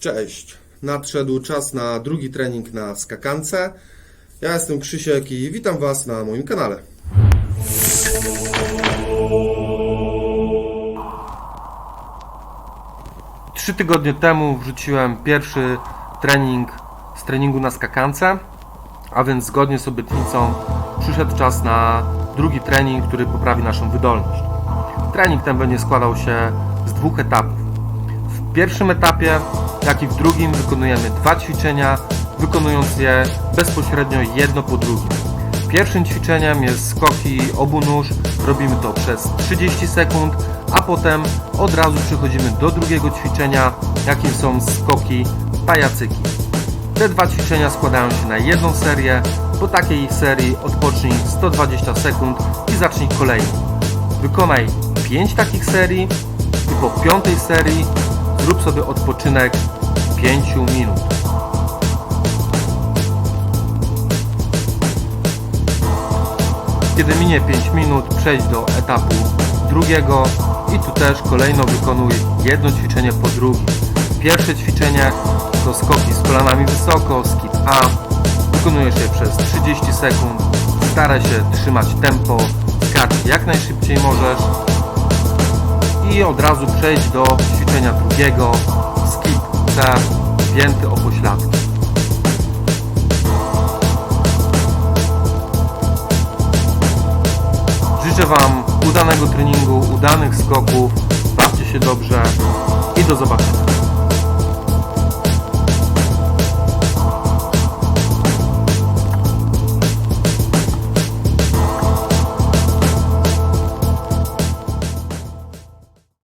Cześć. Nadszedł czas na drugi trening na skakance. Ja jestem Krzysiek i witam Was na moim kanale. Trzy tygodnie temu wrzuciłem pierwszy trening z treningu na skakance, a więc zgodnie z obietnicą przyszedł czas na drugi trening, który poprawi naszą wydolność. Trening ten będzie składał się z dwóch etapów. W pierwszym etapie, jak i w drugim wykonujemy dwa ćwiczenia, wykonując je bezpośrednio jedno po drugim. Pierwszym ćwiczeniem jest skoki obu nóż, robimy to przez 30 sekund, a potem od razu przechodzimy do drugiego ćwiczenia, jakim są skoki pajacyki. Te dwa ćwiczenia składają się na jedną serię, po takiej serii odpocznij 120 sekund i zacznij kolejną. Wykonaj 5 takich serii i po piątej serii zrób sobie odpoczynek 5 minut. Kiedy minie 5 minut, przejdź do etapu drugiego i tu też kolejno wykonuj jedno ćwiczenie po drugim. Pierwsze ćwiczenie to skoki z kolanami wysoko, skip A. Wykonujesz je przez 30 sekund. Staraj się trzymać tempo, skacz jak najszybciej możesz. I od razu przejdź do ćwiczenia drugiego, skip C, pięty o pośladki. Życzę Wam udanego treningu, udanych skoków, bawcie się dobrze i do zobaczenia.